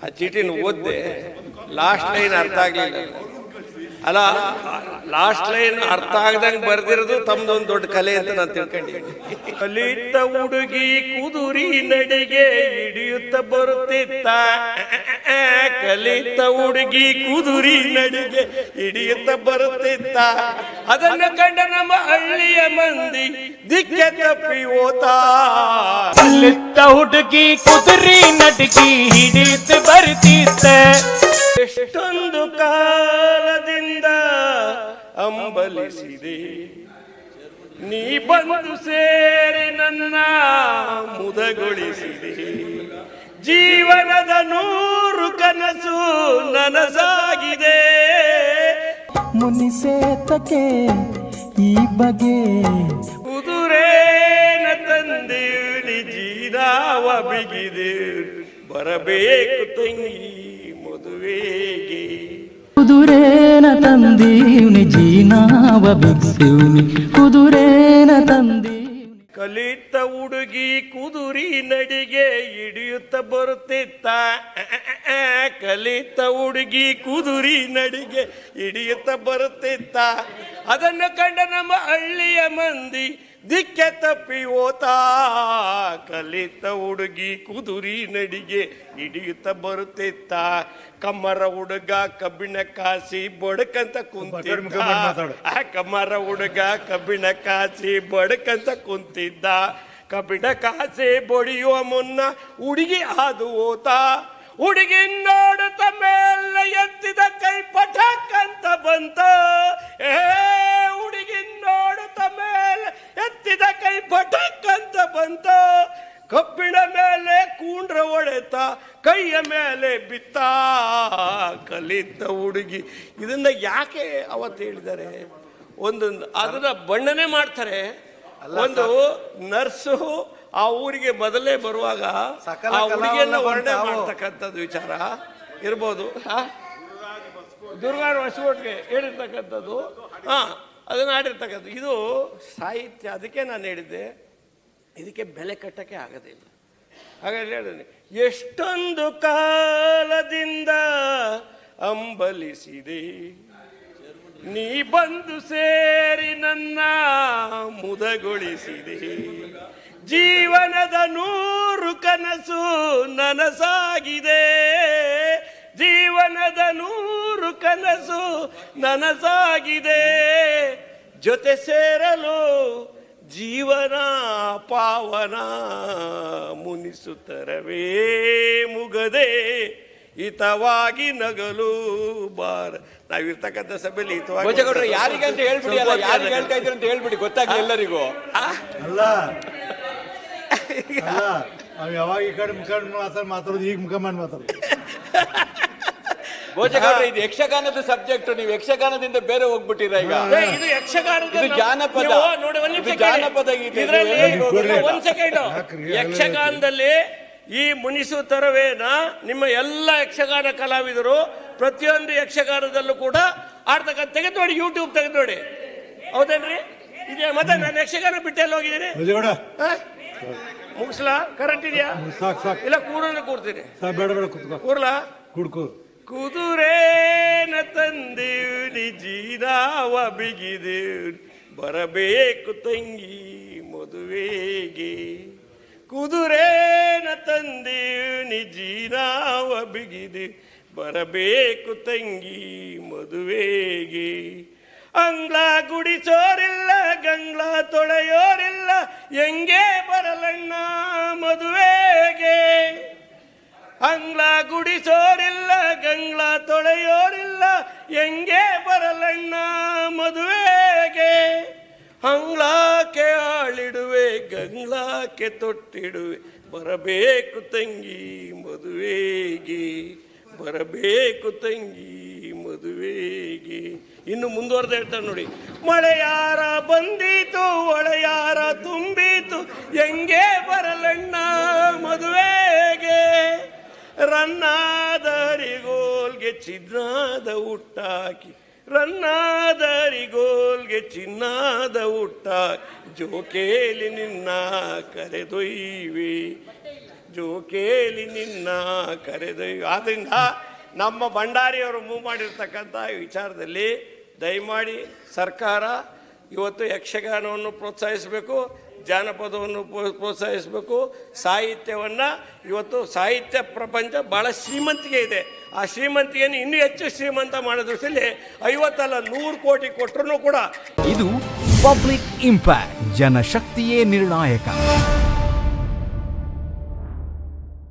ಆ ಚೀಟಿನ ಓದ್ದೆ last line ಅರ್ಥ ಆಗ್ಲಿಲ್ಲ. ಅಲ್ಲ ಲಾಸ್ಟ್ ಲೈನ್ ಅರ್ಥ ಆಗದಂಗೆ ಬರ್ದಿರೋದು ತಮ್ದೊಂದು ದೊಡ್ಡ ಕಲೆ ಅಂತ ನಾನು ತಿಳ್ಕೊಂಡಿದ್ದೀನಿ. ಕಲಿತ ಹುಡುಗಿ ಕುದುರಿ ನಡೆಗೆ ಹಿಡಿಯುತ್ತ ಬರುತ್ತಿತ್ತ ಕಲಿತ ಹುಡುಗಿ ಕುದುರಿ ನಡೆಗೆ ಹಿಡಿಯುತ್ತ ಬರುತ್ತಿತ್ತ ಅದನ್ನು ಕಂಡ ನಮ್ಮ ಹಳ್ಳಿಯ ಮಂದಿ ದಿಕ್ಕೆ ತಪ್ಪಿ ಓತಾ ಕಲಿತ ಹುಡುಗಿ ಕುದುರಿ ನಡಗಿ ಹಿಡಿಯುತ್ತ ಬರ್ತಿದ್ದ ಎಷ್ಟೊಂದು ಕಾಲದಿಂದ ಅಂಬಲಿಸಿದೆ. ನೀ ಬಂದು ಸೇರಿ ನನ್ನ ಮುದಗೊಳಿಸಿದೆ. ಜೀವನದ ನೂರು ಕನಸು ನನಸಾಗಿದೆ. ಮುನಿಸೇತಕ್ಕೆ ಈ ಬಗೆ ಕುದುರೇನ ತಂದಿಡಿ ಜೀರಾವ ಬಿಗಿದೆ ಬರಬೇಕು ತಂಗಿ. ಕುದುರೇನ ತಂದೀವ್ನಿ ಜೀನಾವ ಬಿಗ್ಸಿವ್ನಿ. ಕುದುರೇನ ತಂದಿ ಕಲಿತ ಹುಡುಗಿ ಕುದುರಿ ನಡಿಗೆ ಹಿಡಿಯುತ್ತ ಬರುತ್ತಿತ್ತ. ಕಲಿತ ಹುಡುಗಿ ಕುದುರಿ ನಡಿಗೆ ಹಿಡಿಯುತ್ತ ಬರುತ್ತಿತ್ತ. ಅದನ್ನು ಕಂಡ ನಮ್ಮ ಹಳ್ಳಿಯ ಮಂದಿ ದಿಕ್ಕೆ ತಪ್ಪಿ ಓತಾ ಕಲಿತ ಹುಡುಗಿ ಕುದುರಿ ನಡಿಗೆ ಹಿಡಿಯುತ್ತ ಬರುತ್ತಿತ್ತ. ಕಮ್ಮರ ಹುಡುಗ ಕಬ್ಬಿಣ ಕಾಸಿ ಬಡಕಂತ. ಕುಂತಿದ್ದ. ಆ ಕಮ್ಮರ ಹುಡುಗ ಕಬ್ಬಿಣ ಕಾಸಿ ಬಡಕಂತ ಕುಂತಿದ್ದ. ಕಬ್ಬಿಣ ಕಾಸಿ ಬಡಿಯುವ ಮುನ್ನ ಹುಡುಗಿ ಹಾದು ಓತ ಹುಡುಗಿ ನೋಡುತ್ತ ಮೇಲೆ ಎತ್ತಿದ ಕೈ ಪಟಾಕಂತ ಬಂತ. ಏ ಹುಡುಗಿ ಹೊಡೆತ ಕೈಯ ಮೇಲೆ ಬಿತ್ತ ಕಲಿತ ಹುಡುಗಿ. ಇದನ್ನ ಯಾಕೆ ಅವತ್ತು ಹೇಳಿದ್ದಾರೆ? ಒಂದು ಅದನ್ನ ಬಣ್ಣನೆ ಮಾಡ್ತಾರೆ. ಒಂದು ನರ್ಸು ಆ ಊರಿಗೆ ಮೊದಲೇ ಬರುವಾಗ ಆ ಹುಡುಗಿಯನ್ನ ವರ್ಣನೆ ಮಾಡ್ತಕ್ಕಂಥದ್ದು ವಿಚಾರ. ಇರ್ಬೋದು. ದುರ್ಗಾರ ಹೊಸಕೋಟ್ಗೆ ಹೇಳಿರ್ತಕ್ಕಂಥದ್ದು. ಹಾ ಅದನ್ನ ಆಡಿರ್ತಕ್ಕಂಥದ್ದು. ಇದು ಸಾಹಿತ್ಯ. ಅದಕ್ಕೆ ನಾನು ಹೇಳಿದ್ದೆ. ಇದಕ್ಕೆ ಬೆಲೆ ಕಟ್ಟಕ್ಕೆ ಆಗೋದಿಲ್ಲ ಹಾಗಾದ್ರೆ ಹೇಳಿದ್ರೆ ಎಷ್ಟೊಂದು ಕಾಲದಿಂದ ಅಂಬಲಿಸಿದೆ. ನೀ ಬಂದು ಸೇರಿ ನನ್ನ ಮುದಗೊಳಿಸಿದೆ. ಜೀವನದ ನೂರು ಕನಸು ನನಸಾಗಿದೆ. ಜೀವನದ ನೂರು ಕನಸು ನನಸಾಗಿದೆ. ಜೊತೆ ಸೇರಲು ಜೀವನ ಪಾವನ ಮುನಿಸುತ್ತರವೇ ಮುಗದೆ ಹಿತವಾಗಿ ನಗಲು ಬಾರ. ನಾವಿರ್ತಕ್ಕಂಥ ಸಭೆಯಲ್ಲಿ ಹಿತವಾಗಿ ಯಾರಿಗೆ ಅಂತ ಹೇಳ್ಬಿಡಿ ಅಲ್ಲ ಯಾರಿಗೆ ಹೇಳ್ತಾ ಇದ್ದೀರಿ ಅಂತ ಹೇಳ್ಬಿಡಿ ಗೊತ್ತಾಗ್ಲಿ ಎಲ್ಲರಿಗೂ. ಅಲ್ಲ. ಅಲ್ಲ ಅವ್ ಯಾವಾಗ ಈ ಕಡೆ ಮುಖ ಮಾತಾಡ್ ಮಾತಾಡೋದು ಈಗ ಮುಖ ಮಾಡಿ ಮಾತಾಡೋದು. ಭೋಜಗೌಡ್ರೆ ಇದು ಯಕ್ಷಗಾನದ ಸಬ್ಜೆಕ್ಟ್ ನೀವು ಯಕ್ಷಗಾನದಿಂದ ಬೇರೆ ಹೋಗ್ಬಿಟ್ಟಿರ ಈಗ? ಏ, ಇದು ಯಕ್ಷಗಾನದ ಇದು ಜಾನಪದ. ನೀವು ನೋಡಿ ಒಂದ್ ನಿಮಿಷ ಇದು ಜಾನಪದ ಗೀತೆ. ಇದ್ರಲ್ಲಿ ನೀವು ಕೊಡ್ರಿ. ಒಂದ್ ಸೆಕೆಂಡ್ ಯಾಕ್ರಿ? ಯಕ್ಷಗಾನದಲ್ಲಿ ಈ ಮುನಿಸು ತರವೇನ ನಿಮ್ಮ ಎಲ್ಲ ಯಕ್ಷಗಾನ ಕಲಾವಿದರು ಪ್ರತಿಯೊಂದು ಯಕ್ಷಗಾನದಲ್ಲೂ ಕೂಡ ಆಡ್ತಕ್ಕಂಥ ತೆಗೆದು ನೋಡಿ ಯೂಟ್ಯೂಬ್ ತೆಗೆದು ನೋಡಿ ಹೌದೇನ್ರಿ? ಇದೆ ಮತ್ತೆ ನಾನು ಯಕ್ಷಗಾನ ಬಿಟ್ಟೆಲ್ಲ ಹೋಗಿದ್ದೀನಿ? ಭೋಜಗೌಡ ಹ? ಮುಗಿಸ್ಲಾ? ಕರೆಕ್ಟ್ ಇದೆಯಾ? ಸಾಕು ಸಾಕು. ಇಲ್ಲ ಕೂಡೋದು ಕೂರ್ತೀನಿ ಸಾಕು ಬೇಡ ಬೇಡ ಕುತ್ಕೋ. ಕೂರ್ಲಾ ಕುಡ್ಕೋ. ಕುದುರೇನ ತಂದೀವ್ನಿ ಜೀರಾವ ಬಿಗಿದೆ. ಬರಬೇಕು ತಂಗಿ ಮದುವೆಗೆ. ಕುದುರೆನ ತಂದೀವ್ನಿ ಜೀರಾವ ಬಿಗಿದೆ. ಬರಬೇಕು ತಂಗಿ ಮದುವೆಗೆ. ಅಂಗ್ಲ ಗುಡಿಸೋರಿಲ್ಲ ತೊಳೆಯೋರಿಲ್ಲ. ಹೆಂಗೆ ಬರಲಣ್ಣ ಮದುವೆಗೆ? ಹಂಗ್ಲಾಕೆ ಆಳಿಡುವೆ, ಗಂಗ್ಲಾಕೆ ತೊಟ್ಟಿಡುವೆ. ಬರಬೇಕು ತಂಗಿ ಮದುವೆಗೆ, ಬರಬೇಕು ತಂಗಿ ಮದುವೆಗೆ. ಇನ್ನು ಮುಂದುವರೆದ ಹೇಳ್ತಾರೆ ನೋಡಿ. ಮಳೆಯಾರ ಬಂದಿತು ಬಂದೀತು ತುಂಬಿತು. ಹೆಂಗೆ ಬರಲಣ್ಣ ಮದುವೆಗೆ? ರನ್ನಾದರಿಗೋಲ್ಗೆ ಚಿನ್ನಾದ ಹುಟ್ಟಾಕಿ ರನ್ನಾದರಿಗೋಲ್ಗೆ ಚಿನ್ನಾದ ಹುಟ್ಟ ಜೋಕೇಲಿ ನಿನ್ನ ಕರೆದೊಯ್ವಿ ಜೋಕೇಲಿ ನಿನ್ನ ಕರೆದೊಯ್ಯು ಆದ್ರಿಂದ ನಮ್ಮ ಭಂಡಾರಿಯವರು ಮೂವ್ ಮಾಡಿರ್ತಕ್ಕಂಥ ವಿಚಾರದಲ್ಲಿ ದಯಮಾಡಿ ಸರ್ಕಾರ ಇವತ್ತು ಯಕ್ಷಗಾನವನ್ನು ಪ್ರೋತ್ಸಾಹಿಸಬೇಕು. ಜಾನಪದವನ್ನು ಪ್ರೋ- ಪ್ರೋತ್ಸಾಹಿಸಬೇಕು. ಸಾಹಿತ್ಯವನ್ನು ಇವತ್ತು ಸಾಹಿತ್ಯ ಪ್ರಪಂಚ ಭಾಳ ಶ್ರೀಮಂತಿಗೆ ಇದೆ. ಆ ಶ್ರೀಮಂತಿಗೆಯನ್ನು ಇನ್ನೂ ಹೆಚ್ಚು ಶ್ರೀಮಂತ ಮಾಡೋ ದೃಷ್ಟಿಯಲ್ಲಿ ಐವತ್ತಲ್ಲ ನೂರು ಕೋಟಿ ಕೊಟ್ಟರು ಕೂಡ ಇದು ಪಬ್ಲಿಕ್ ಇಂಪ್ಯಾಕ್ಟ್, ಜನಶಕ್ತಿಯೇ ನಿರ್ಣಾಯಕ.